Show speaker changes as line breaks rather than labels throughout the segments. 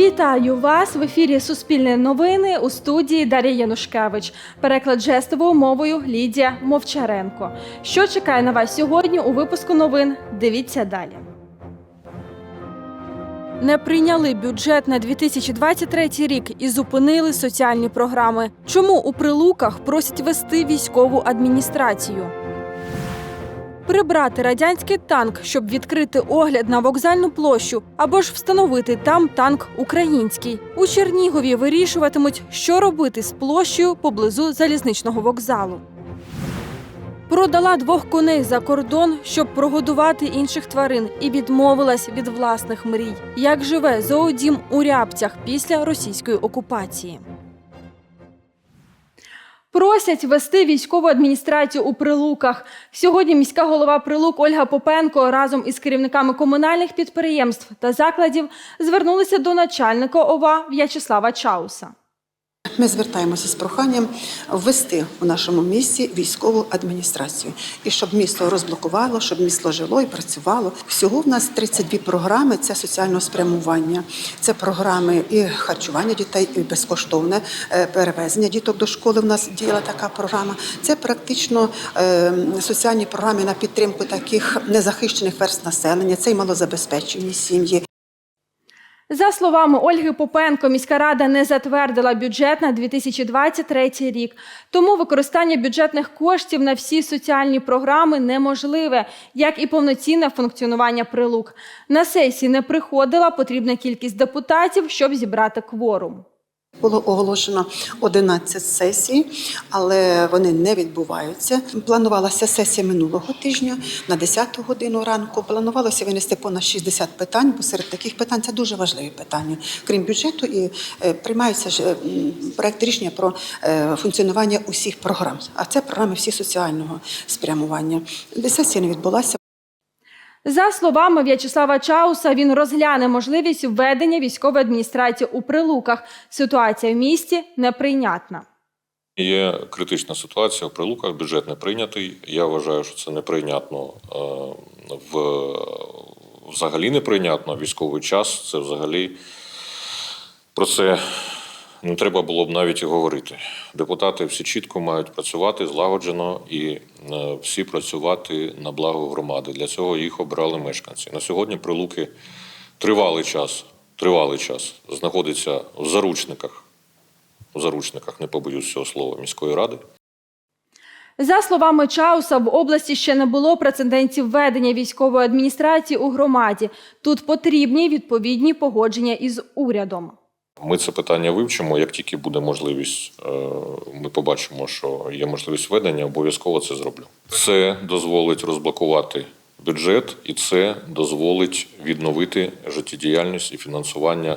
Вітаю вас в ефірі Суспільне новини у студії Дар'я Янушкевич. Переклад жестовою мовою Лідія Мовчаренко. Що чекає на вас сьогодні у випуску новин? Дивіться далі. Не прийняли бюджет на 2023 рік і зупинили соціальні програми. Чому у прилуках просять вести військову адміністрацію? Прибрати радянський танк, щоб відкрити огляд на вокзальну площу, або ж встановити там танк український. У Чернігові вирішуватимуть, що робити з площею поблизу залізничного вокзалу. Продала двох коней за кордон, щоб прогодувати інших тварин, і відмовилась від власних мрій. Як живе зоодім у Рябцях після російської окупації? Просять вести військову адміністрацію у Прилуках. Сьогодні міська голова Прилук Ольга Попенко разом із керівниками комунальних підприємств та закладів звернулися до начальника ОВА В'ячеслава Чауса.
Ми звертаємося з проханням ввести у нашому місті військову адміністрацію і щоб місто розблокувало, щоб місто жило і працювало. Всього в нас 32 програми. Це соціального спрямування, це програми і харчування дітей, і безкоштовне е, перевезення діток до школи. У нас діяла така програма. Це практично е, соціальні програми на підтримку таких незахищених верст населення. Це й малозабезпечені сім'ї.
За словами Ольги Попенко, міська рада не затвердила бюджет на 2023 рік. Тому використання бюджетних коштів на всі соціальні програми неможливе, як і повноцінне функціонування прилук. На сесії не приходила потрібна кількість депутатів, щоб зібрати кворум.
Було оголошено 11 сесій, але вони не відбуваються. Планувалася сесія минулого тижня на 10 годину ранку. Планувалося винести понад 60 питань, бо серед таких питань це дуже важливі питання, крім бюджету, і е, приймаються ж проект рішення про е, функціонування усіх програм. А це програми всі соціального спрямування. Сесія не відбулася.
За словами В'ячеслава Чауса, він розгляне можливість введення військової адміністрації у прилуках. Ситуація в місті неприйнятна.
Є критична ситуація в прилуках, бюджет не прийнятий. Я вважаю, що це неприйнятно е, в взагалі неприйнятно. Військовий час це взагалі про це не треба було б навіть і говорити. Депутати всі чітко мають працювати злагоджено і е, всі працювати на благо громади. Для цього їх обрали мешканці. На сьогодні прилуки тривалий час, тривалий час знаходиться в заручниках в заручниках, не побоюсь цього слова, міської ради.
За словами Чауса, в області ще не було прецедентів введення військової адміністрації у громаді. Тут потрібні відповідні погодження із урядом.
Ми це питання вивчимо. Як тільки буде можливість, е, ми побачимо, що є можливість введення, обов'язково це зроблю. Це дозволить розблокувати бюджет, і це дозволить відновити життєдіяльність і фінансування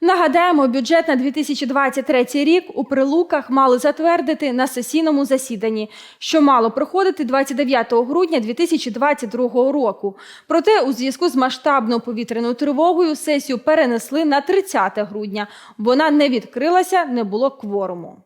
Нагадаємо, бюджет на 2023 рік у Прилуках мали затвердити на сесійному засіданні, що мало проходити 29 грудня 2022 року. Проте, у зв'язку з масштабною повітряною тривогою, сесію перенесли на 30 грудня. Вона не відкрилася, не було кворуму.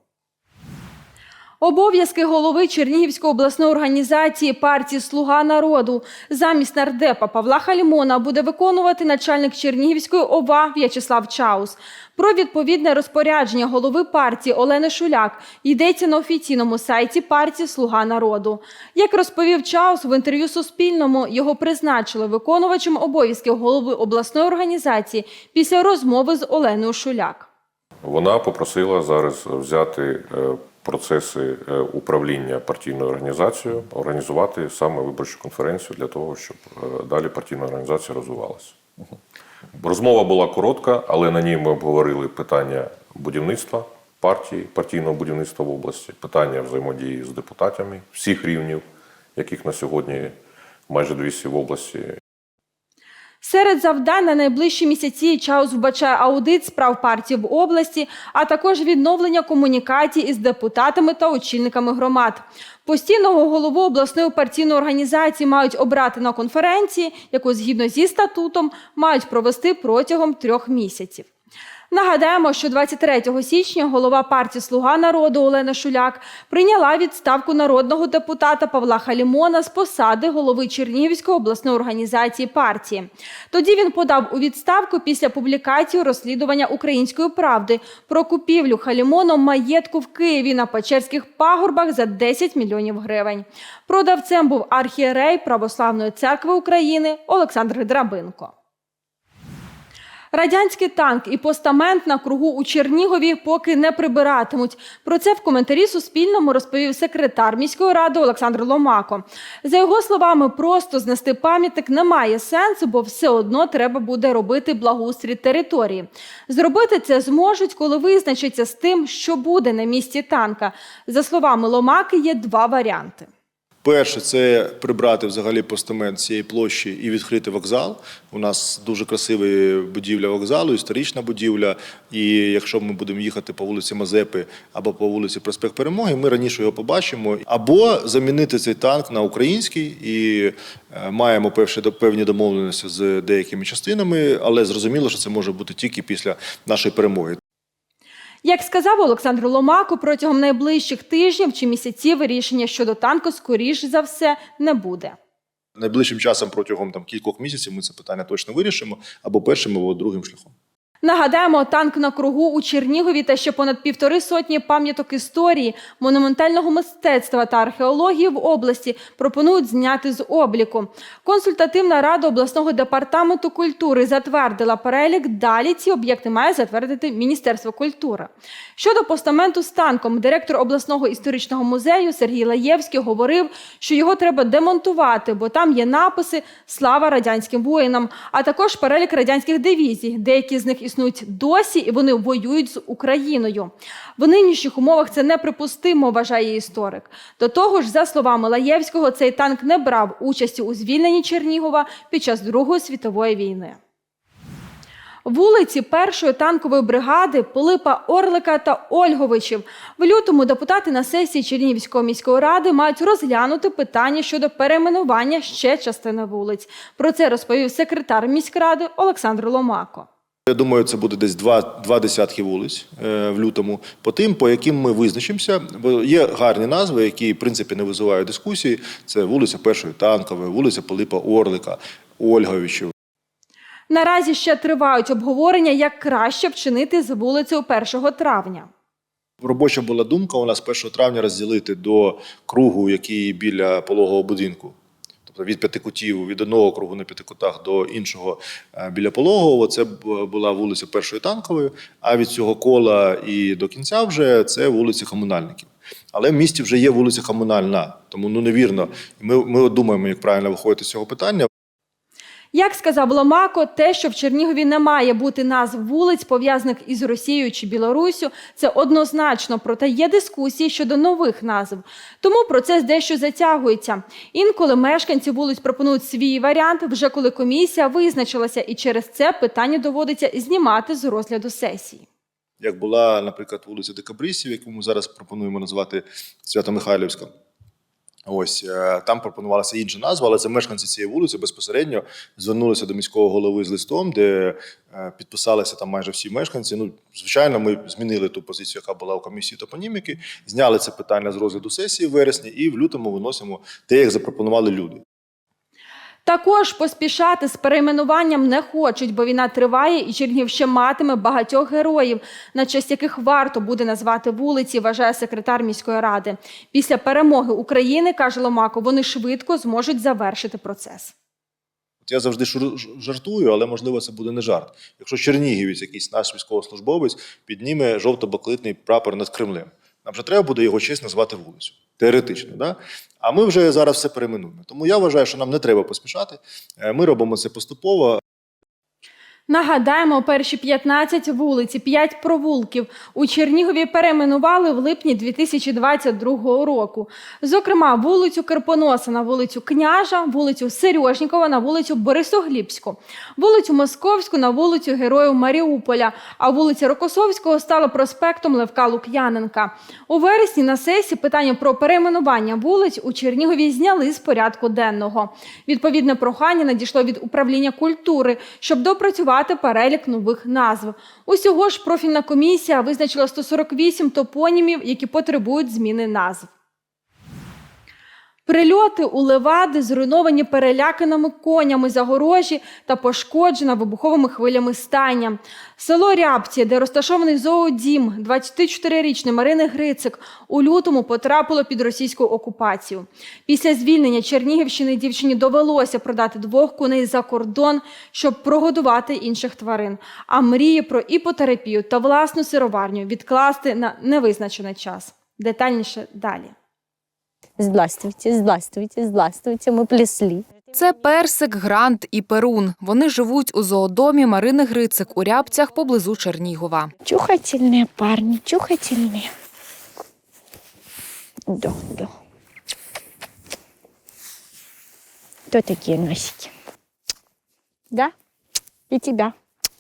Обов'язки голови Чернігівської обласної організації партії Слуга народу замість нардепа Павла Халімона буде виконувати начальник Чернігівської ОВА В'ячеслав Чаус. Про відповідне розпорядження голови партії Олени Шуляк йдеться на офіційному сайті партії Слуга народу. Як розповів Чаус в інтерв'ю Суспільному, його призначили виконувачем обов'язків голови обласної організації після розмови з Оленою Шуляк.
Вона попросила зараз взяти е, процеси е, управління партійною організацією, організувати саме виборчу конференцію для того, щоб е, далі партійна організація розвивалася. Розмова була коротка, але на ній ми обговорили питання будівництва партії, партійного будівництва в області, питання взаємодії з депутатами всіх рівнів, яких на сьогодні майже 200 в області,
Серед завдань на найближчі місяці Чаус вбачає аудит справ партії в області, а також відновлення комунікацій із депутатами та очільниками громад. Постійного голову обласної партійної організації мають обрати на конференції, яку згідно зі статутом мають провести протягом трьох місяців. Нагадаємо, що 23 січня голова партії Слуга народу Олена Шуляк прийняла відставку народного депутата Павла Халімона з посади голови Чернігівської обласної організації партії. Тоді він подав у відставку після публікації розслідування Української правди про купівлю Халімоном маєтку в Києві на Печерських пагорбах за 10 мільйонів гривень. Продавцем був архієрей Православної церкви України Олександр Драбинко. Радянський танк і постамент на кругу у Чернігові поки не прибиратимуть. Про це в коментарі Суспільному розповів секретар міської ради Олександр Ломако. За його словами, просто знести пам'ятник немає сенсу, бо все одно треба буде робити благоустрій території. Зробити це зможуть, коли визначаться з тим, що буде на місці танка. За словами Ломаки, є два варіанти.
Перше, це прибрати взагалі постамент цієї площі і відкрити вокзал. У нас дуже красива будівля вокзалу, історична будівля. І якщо ми будемо їхати по вулиці Мазепи або по вулиці Проспект Перемоги, ми раніше його побачимо. Або замінити цей танк на український і е, маємо певні домовленості з деякими частинами, але зрозуміло, що це може бути тільки після нашої перемоги.
Як сказав Олександр Ломако, протягом найближчих тижнів чи місяців рішення щодо танку, скоріш за все, не буде.
Найближчим часом протягом там кількох місяців ми це питання точно вирішимо або першим, або другим шляхом.
Нагадаємо, танк на кругу у Чернігові та ще понад півтори сотні пам'яток історії, монументального мистецтва та археології в області пропонують зняти з обліку. Консультативна рада обласного департаменту культури затвердила перелік. Далі ці об'єкти має затвердити Міністерство культури. Щодо постаменту з танком, директор обласного історичного музею Сергій Лаєвський говорив, що його треба демонтувати, бо там є написи Слава радянським воїнам, а також перелік радянських дивізій. Деякі з них існують досі, і вони воюють з Україною. В нинішніх умовах це неприпустимо, вважає історик. До того ж, за словами Лаєвського, цей танк не брав участі у звільненні Чернігова під час Другої світової війни. Вулиці першої танкової бригади Пилипа Орлика та Ольговичів. В лютому депутати на сесії Чернігівської міської ради мають розглянути питання щодо перейменування ще частини вулиць. Про це розповів секретар міськради Олександр Ломако.
Я думаю, це буде десь два, два десятки вулиць е, в лютому. По тим, по яким ми визначимося, бо є гарні назви, які в принципі не визивають дискусії. Це вулиця Першої танкової, вулиця Пилипа Орлика, Ольговичів.
Наразі ще тривають обговорення, як краще вчинити з вулицею 1 травня.
Робоча була думка у нас 1 травня розділити до кругу, який біля пологового будинку. Тобто від п'яти кутів, від одного кругу на п'яти кутах до іншого е, біля пологового. Це була вулиця Першої танкової, а від цього кола і до кінця вже це вулиці комунальників. Але в місті вже є вулиця комунальна, тому ну невірно. Ми, ми думаємо, як правильно виходити з цього питання.
Як сказав Ломако, те, що в Чернігові не має бути назв вулиць, пов'язаних із Росією чи Білоруссю, це однозначно. Проте є дискусії щодо нових назв. Тому процес дещо затягується. Інколи мешканці вулиць пропонують свій варіант, вже коли комісія визначилася, і через це питання доводиться знімати з розгляду сесії.
як була, наприклад, вулиця Декабристів, яку ми зараз пропонуємо назвати Свято-Михайлівська. Ось е, там пропонувалася інша назва, але це мешканці цієї вулиці безпосередньо звернулися до міського голови з листом, де е, підписалися там майже всі мешканці. Ну, звичайно, ми змінили ту позицію, яка була у комісії топоніміки, зняли це питання з розгляду сесії в вересні, і в лютому виносимо те, як запропонували люди.
Також поспішати з перейменуванням не хочуть, бо війна триває, і Чернігів ще матиме багатьох героїв, на честь яких варто буде назвати вулиці, вважає секретар міської ради. Після перемоги України, каже Ломако, вони швидко зможуть завершити процес.
От я завжди жартую, але можливо це буде не жарт. Якщо Чернігівець, якийсь наш військовослужбовець, підніме жовто-блакитний прапор над Кремлем, нам вже треба буде його честь назвати вулицю. Теоретично, да? А ми вже зараз все перейменуємо. Тому я вважаю, що нам не треба поспішати. Е, Ми робимо це поступово.
Нагадаємо, перші 15 вулиць, і 5 провулків у Чернігові перейменували в липні 2022 року. Зокрема, вулицю Карпоноса на вулицю Княжа, вулицю Сережнікова на вулицю Борисоглібську, вулицю Московську на вулицю Героїв Маріуполя, а вулиця Рокосовського стала проспектом Левка Лук'яненка. У вересні на сесії питання про перейменування вулиць у Чернігові зняли з порядку денного. Відповідне прохання надійшло від управління культури, щоб допрацювати підготувати перелік нових назв. Усього ж профільна комісія визначила 148 топонімів, які потребують зміни назв. Прильоти у Левади зруйновані переляканими конями загорожі та пошкоджена вибуховими хвилями стайня. Село Рябці, де розташований зоодім 24-річної Марини Грицик, у лютому потрапило під російську окупацію. Після звільнення Чернігівщини дівчині довелося продати двох коней за кордон, щоб прогодувати інших тварин. А мрії про іпотерапію та власну сироварню відкласти на невизначений час. Детальніше далі.
Здравствуйте, здравствуйте, здравствуйте. Ми плесли.
Це персик, грант і перун. Вони живуть у зоодомі Марини Грицик у Рябцях поблизу Чернігова.
Чухательные парни, чухательные. Да, да. Кто такие носики? Да? И тебя,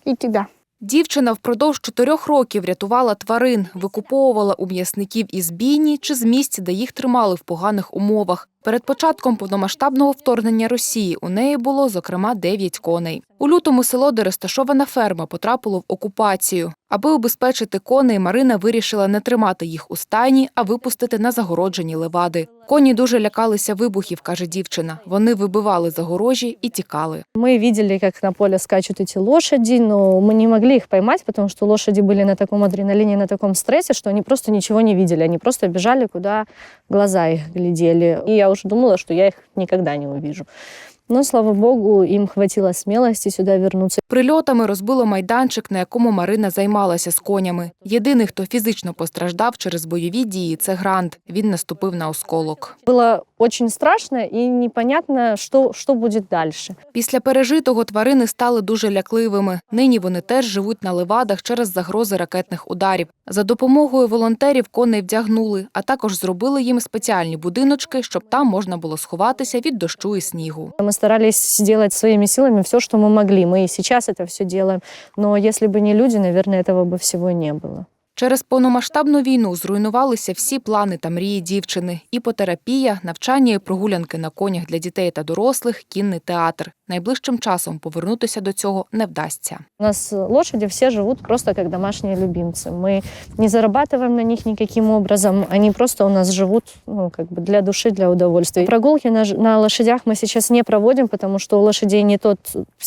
и тебя.
Дівчина впродовж чотирьох років рятувала тварин, викуповувала у м'ясників із бійні чи з місць, де їх тримали в поганих умовах. Перед початком повномасштабного вторгнення Росії у неї було, зокрема, дев'ять коней. У лютому село, де розташована ферма, потрапило в окупацію. Аби убезпечити коней, Марина вирішила не тримати їх у стайні, а випустити на загороджені левади. Коні дуже лякалися вибухів, каже дівчина. Вони вибивали загорожі і тікали.
Мы видели, как на поле скачут эти лошади, но мы не могли их поймать, потому что лошади были на таком адреналине, на таком стрессе, что они просто ничего не видели. Они просто бежали, куда глаза их глядели. И я уже думала, что я их никогда не увижу. Но, слава богу, им хватило смелости сюда вернуться.
Прильотами розбило майданчик, на якому Марина займалася з конями. Єдиний, хто фізично постраждав через бойові дії, це Грант. Він наступив на осколок.
Было очень страшно и непонятно, что, что будет дальше.
Після пережитого тварини стали дуже лякливими. Нині вони теж живуть на левадах через загрози ракетних ударів. За допомогою волонтерів коней вдягнули, а також зробили їм спеціальні будиночки, щоб там можна було сховатися від дощу і снігу
Мы старались сделать своими силами все, что мы могли. Мы и сейчас это все делаем. Но если бы не люди, наверное, этого бы всего не было.
Через повномасштабну війну зруйнувалися всі плани та мрії дівчини: іпотерапія, навчання і прогулянки на конях для дітей та дорослих, кінний театр. Найближчим часом повернутися до цього не вдасться.
У нас лошади все живут просто как домашние любимцы. Мы не зарабатываем на них никаким образом. Они просто у нас живут ну, как бы для души, для удовольствия. Прогулки на, ж- на лошадях мы сейчас не проводим, потому что у лошадей не, тот,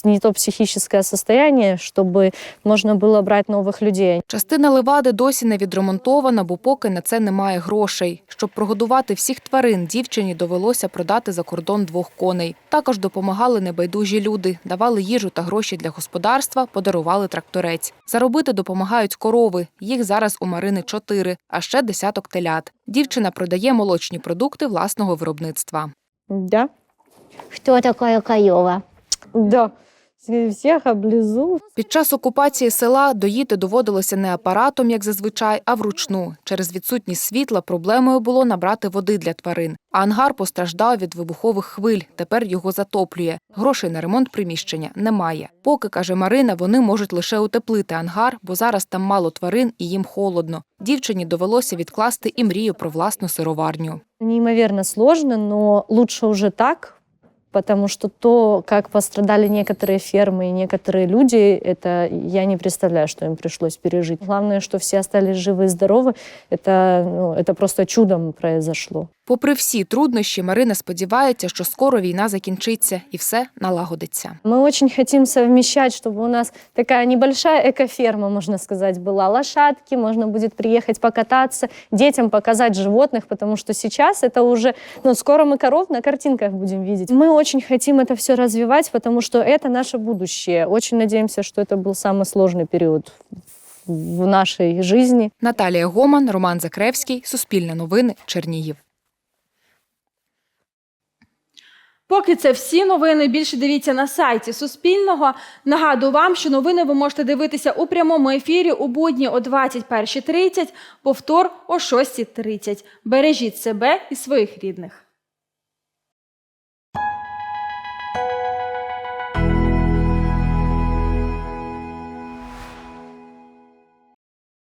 не то психическое состояние, чтобы можно было брать новых людей.
Частина левади досі не відремонтована, бо поки на це немає грошей. Щоб прогодувати всіх тварин, дівчині довелося продати за кордон двох коней. Також допомагали небайдужі люди, давали їжу та гроші для господарства, подарували тракторець. Заробити допомагають корови. Їх зараз у Марини чотири, а ще десяток телят. Дівчина продає молочні продукти власного виробництва.
Да?
Кто такая Каева?
Да. Всех облизу.
Під час окупації села доїти доводилося не апаратом, як зазвичай, а вручну. Через відсутність світла проблемою було набрати води для тварин. А ангар постраждав від вибухових хвиль. Тепер його затоплює. Грошей на ремонт приміщення немає. Поки каже Марина, вони можуть лише утеплити ангар, бо зараз там мало тварин і їм холодно. Дівчині довелося відкласти і мрію про власну сироварню.
Неимоверно сложно, но лучше уже так, потому что то, как пострадали некоторые фермы и некоторые люди, это я не представляю, что им пришлось пережить. Главное, что все остались живы и здоровы, это, ну, это просто чудом произошло.
Попри всі труднощі, Марина сподівається, що скоро війна закінчиться і все налагодиться.
Мы очень хотим совмещать, чтобы у нас такая небольшая экоферма, можно сказать, была. Лошадки, можно будет приехать покататься, детям показать животных, потому что сейчас это уже, ну, скоро мы коров на картинках будем видеть. Мы очень хотим это все развивать, потому что это наше будущее. Очень надеемся, что это был самый сложный период в нашей жизни.
Наталія Гоман, Роман Закревський, Суспільне новини, Чернігів.
Поки це всі новини. Більше дивіться на сайті Суспільного. Нагадую вам, що новини ви можете дивитися у прямому ефірі у будні о 21.30, повтор о 6.30. Бережіть себе і своїх рідних.